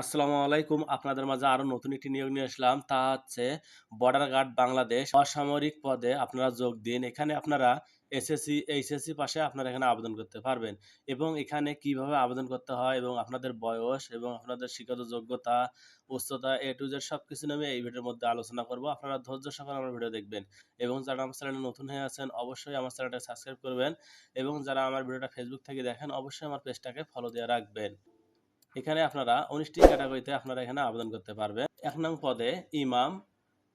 আসসালামু আলাইকুম। আপনাদের মাঝে আরও নতুন একটি নিয়োগ নিয়ে আসলাম। তা হচ্ছে বর্ডার গার্ড বাংলাদেশ অসামরিক পদে আপনারা যোগ দিন। এখানে আপনারা এসএসসি, এইচএসসি পাশে আপনারা এখানে আবেদন করতে পারবেন এবং এখানে কীভাবে আবেদন করতে হয় এবং আপনাদের বয়স এবং আপনাদের শিক্ষাগত যোগ্যতা, উচ্চতা, এ টু জেড সব কিছু নিয়ে এই ভিডিওর মধ্যে আলোচনা করব। আপনারা ধৈর্য সহকারে আমার ভিডিও দেখবেন এবং যারা আমার চ্যানেলে নতুন হয়ে আছেন অবশ্যই আমার চ্যানেলটা সাবস্ক্রাইব করবেন এবং যারা আমার ভিডিওটা ফেসবুক থেকে দেখেন অবশ্যই আমার পেজটাকে ফলো দিয়ে রাখবেন। এখানে আপনারা উনিশটি ক্যাটাগরিতে আপনারা এখানে আবেদন করতে পারবেন। এক নং পদে ইমাম,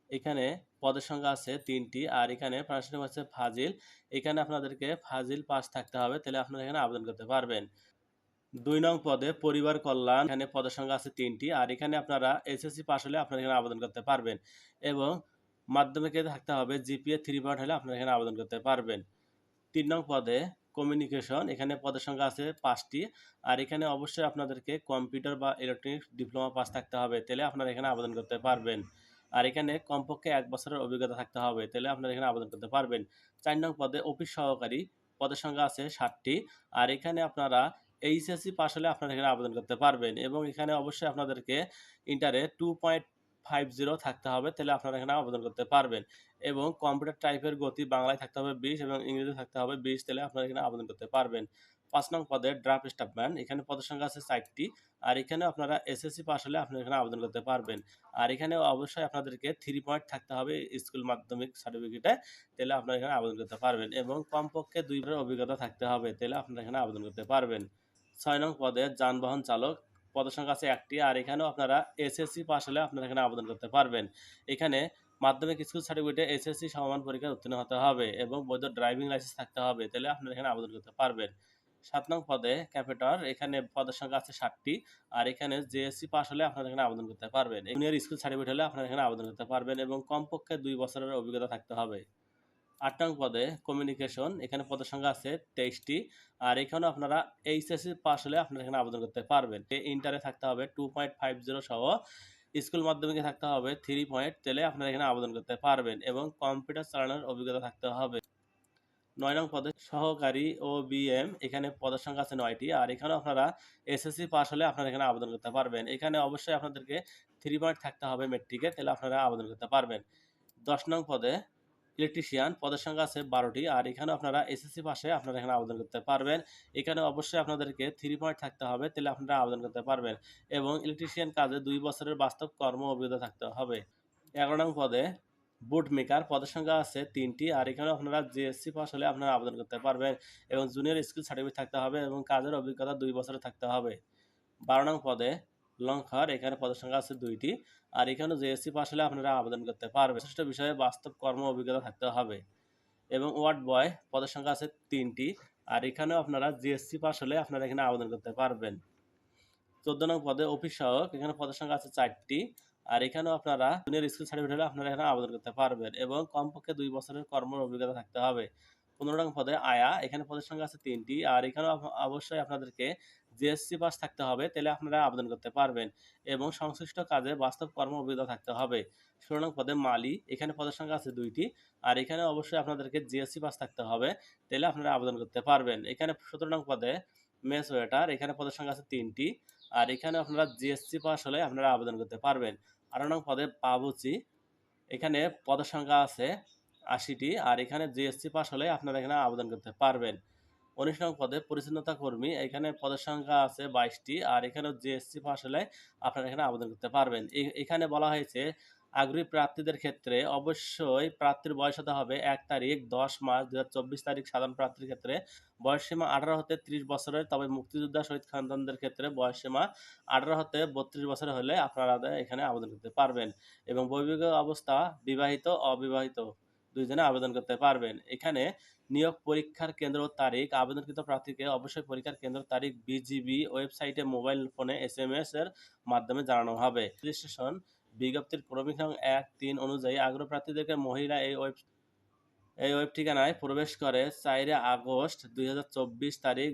এখানে পদের সংখ্যা আছে তিনটি, আর এখানে প্রশাসনিক হচ্ছে ফাজিল। এখানে আপনাদেরকে ফাজিল পাস থাকতে হবে, তাহলে আপনারা এখানে আবেদন করতে পারবেন। দুই নং পদে পরিবার কল্যাণ, এখানে পদের সংখ্যা আছে তিনটি, আর এখানে আপনারা এসএসসি পাস হলে আপনারা এখানে আবেদন করতে পারবেন। এবং মাধ্যমিকে থাকতে হবে, জিপিএ থ্রি পয়েন্ট হলে আপনারা এখানে আবেদন করতে পারবেন। তিন নং পদে কমিউনিকেশন এখানে পদের সংখ্যা আছে পাঁচটি। আর এখানে অবশ্যই আপনাদেরকে কম্পিউটার বা ইলেকট্রনিক্স ডিপ্লোমা পাস থাকতে হবে, তাহলে আপনারা এখানে আবেদন করতে পারবেন। আর এখানে কমপক্ষে এক বছরের অভিজ্ঞতা থাকতে হবে, তাহলে আপনারা এখানে আবেদন করতে পারবেন। চার নং পদে অফিস সহকারী, পদের সংখ্যা আছে ষাটটি। আর এখানে আপনারা এইচএসসি পাস হলে আপনারা এখানে আবেদন করতে পারবেন। এবং এখানে অবশ্যই আপনাদেরকে ইন্টারে টু পয়েন্ট ফাইভ জিরো থাকতে হবে, তাহলে আপনারা এখানে আবেদন করতে পারবেন। এবং কম্পিউটার টাইপের গতি বাংলায় থাকতে হবে বিশ এবং ইংরেজি থাকতে হবে বিশ, তাহলে আপনারা এখানে আবেদন করতে পারবেন। পাঁচ নং পদে ড্রাফট স্টাফম্যান এখানে পদের সংখ্যা আছে চারটি আর এখানে আপনারা এসএসসি পাস হলে আপনারা এখানে আবেদন করতে পারবেন। আর এখানে অবশ্যই আপনাদেরকে থ্রি পয়েন্ট থাকতে হবে স্কুল মাধ্যমিক সার্টিফিকেটে তাহলে আপনারা এখানে আবেদন করতে পারবেন। এবং কমপক্ষে দুইবারের অভিজ্ঞতা থাকতে হবে, তাহলে আপনারা এখানে আবেদন করতে পারবেন। ছয় নং পদে যানবাহন চালক পদের সংখ্যা আছে একটি, আর এখানেও আপনারা এসএসসি পাস হলে আপনারা এখানে আবেদন করতে পারবেন। এখানে মাধ্যমিক স্কুল সার্টিফিকেটে এসএসসি সমান পরীক্ষায় উত্তীর্ণ হতে হবে এবং বৈধ ড্রাইভিং লাইসেন্স থাকতে হবে, তাহলে আপনারা এখানে আবেদন করতে পারবেন। সাত নং পদে ক্যাপিটার এখানে পদের সংখ্যা আছে ষাটটি, আর এখানে জেএসসি পাস হলে আপনারা এখানে আবেদন করতে পারবেন। জুনিয়র স্কুল সার্টিফিকেট হলে আপনারা এখানে আবেদন করতে পারবেন এবং কমপক্ষে দুই বছরের অভিজ্ঞতা থাকতে হবে। আট নং পদে কমিউনিকেশন এখানে পদের সংখ্যা আছে তেইশটি, আর এখানেও আপনারা এইচএসসি পাস হলে আপনারা এখানে আবেদন করতে পারবেন। ইন্টারে থাকতে হবে টু পয়েন্ট ফাইভ জিরো সহ স্কুল মাধ্যমিকে থাকতে হবে থ্রি পয়েন্ট তেলে আপনারা এখানে আবেদন করতে পারবেন এবং কম্পিউটার চালানোর অভিজ্ঞতা থাকতে হবে। নয় নং পদে সহকারী ও বিএম এখানে পদের সংখ্যা আছে নয়টি, আর এখানেও আপনারা এসএসসি পাস হলে আপনারা এখানে আবেদন করতে পারবেন। এখানে অবশ্যই আপনাদেরকে থ্রি পয়েন্ট থাকতে হবে মেট্রিকে তাহলে আপনারা আবেদন করতে পারবেন। দশ নং পদে ইলেকট্রিশিয়ান পদের সংখ্যা আছে বারোটি, আর এখানে আপনারা এসএসসি পাশে আপনারা এখানে আবেদন করতে পারবেন। এখানে অবশ্যই আপনাদেরকে থ্রি পয়েন্ট থাকতে হবে, তাহলে আপনারা আবেদন করতে পারবেন। এবং ইলেকট্রিশিয়ান কাজে দুই বছরের বাস্তব কর্ম অভিজ্ঞতা থাকতে হবে। এগারো নং পদে বুট মেকার পদের সংখ্যা আছে তিনটি, আর এখানে আপনারা জিএসসি পাস হলে আপনারা আবেদন করতে পারবেন। এবং জুনিয়র স্কিল সার্টিফিকেট থাকতে হবে এবং কাজের অভিজ্ঞতা দুই বছরের থাকতে হবে। বারো নং পদে লঙ্কার, এখানে পদের সংখ্যা আছে দুইটি। আর এখানে জিএসসি পাস হলে আপনারা আবেদন করতে পারবেন। বিশিষ্ট বিষয়ে বাস্তব কর্ম অভিজ্ঞতা থাকতে হবে। এবং ওয়ার্ড বয়, পদের সংখ্যা আছে তিনটি। আর এখানেও আপনারা জিএসসি পাস হলে আপনারা এখানে আবেদন করতে পারবেন। চোদ্দ নং পদে অফিস সহায়ক, এখানে পদের সংখ্যা আছে চারটি। আর এখানেও আপনারা জুনিয়র স্কুল সার্টিফিকেট হলে আপনারা এখানে আবেদন করতে পারবেন। এবং কমপক্ষে দুই বছরের কর্ম অভিজ্ঞতা থাকতে হবে। পনেরো নং পদে আয়া, এখানে পদের সংখ্যা আছে তিনটি। আর এখানেও অবশ্যই আপনাদেরকে জিএসসি পাস থাকতে হবে, তাহলে আপনারা আবেদন করতে পারবেন এবং সংশ্লিষ্ট কাজে বাস্তব কর্ম অভিজ্ঞতা থাকতে হবে। নং পদে মালি, এখানে পদের সংখ্যা আছে দুইটি, আর এখানে অবশ্যই আপনাদেরকে জিএসসি পাস থাকতে হবে, তাহলে আপনারা আবেদন করতে পারবেন। এখানে সতেরো নং পদে মেস ওয়েটার, এখানে পদের সংখ্যা আছে তিনটি, আর এখানে আপনারা জিএসসি পাস হলে আপনারা আবেদন করতে পারবেন। আরও নং পদে পাবুচি, এখানে পদের সংখ্যা আছে আশিটি, আর এখানে জিএসসি পাস হলে আপনারা এখানে আবেদন করতে পারবেন। উনিশ নং পদে পরিচ্ছন্নতা কর্মী, এখানে পদের সংখ্যা আছে বাইশটি, আর এখানে জিএসসি পাস হলে আপনারা এখানে আবেদন করতে পারবেন। এখানে বলা হয়েছে, আগ্রহী প্রার্থীদের ক্ষেত্রে অবশ্যই প্রার্থীর বয়স হতে হবে এক তারিখ, দশ মাস দু তারিখ সাধারণ প্রার্থীর ক্ষেত্রে। বয়সসীমা আঠারো হতে ত্রিশ বছরের তবে মুক্তিযোদ্ধা শহীদ খানদানদের ক্ষেত্রে বয়সসীমা আঠারো হতে বত্রিশ বছর হলে আপনারা এখানে আবেদন করতে পারবেন। এবং বৈবাহিক অবস্থা বিবাহিত, অবিবাহিত। দুইজনে আবেদন করতে পারবেন। এখানে নিয়োগ পরীক্ষার কেন্দ্র তারিখ, আবেদনকৃত প্রার্থীকে অবশ্যই পরীক্ষার কেন্দ্র তারিখ, বিজিবি ওয়েবসাইটে মোবাইল ফোনে এস এম এস এর মাধ্যমে জানানো হবে। রেজিস্ট্রেশন বিজ্ঞপ্তির ক্রমিক নং এক, তিন অনুযায়ী আগ্রহ প্রার্থীদেরকে মহিলা এই ওয়েব এই ওয়েব ঠিকানায় প্রবেশ করে চাইরে আগস্ট দুই হাজার চব্বিশ তারিখ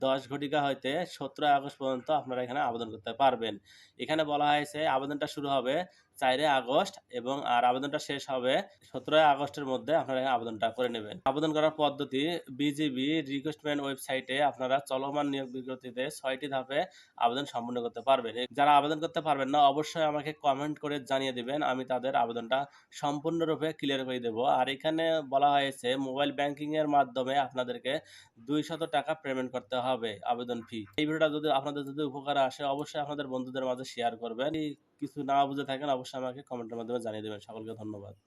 দশ ঘটিকা হইতে সতেরো আগস্ট পর্যন্ত আপনারা এখানে আবেদন করতে পারবেন। এখানে বলা হয়েছে আবেদনটা শুরু হবে চারে আগস্ট এবং আর আবেদনটা শেষ হবে সতেরোই আগস্টের মধ্যে আপনারা আবেদনটা করে নেবেন। আবেদন করার পদ্ধতি বিজিবি রিকোয়েস্টমেন্ট ওয়েবসাইটে আপনারা চলমান নিয়োগ বিজ্ঞপ্তিতে ছয়টি ধাপে আবেদন সম্পূর্ণ করতে পারবেন। যারা আবেদন করতে পারবেন না, অবশ্যই আমাকে কমেন্ট করে জানিয়ে দিবেন, আমি তাদের আবেদনটা সম্পূর্ণরূপে ক্লিয়ার করে দেবো। আর এখানে বলা হয়েছে মোবাইল ব্যাংকিং এর মাধ্যমে আপনাদেরকে দুইশত টাকা পেমেন্ট করতে হবে আবেদন ফি এই ভিডিওটা যদি আপনাদের যদি উপকার আসে, অবশ্যই আপনাদের বন্ধুদের মাঝে শেয়ার করবেন। কিছু না বুঝে থাকেন অবশ্যই আমাকে কমেন্টের মাধ্যমে জানিয়ে দেবেন। সকলকে ধন্যবাদ।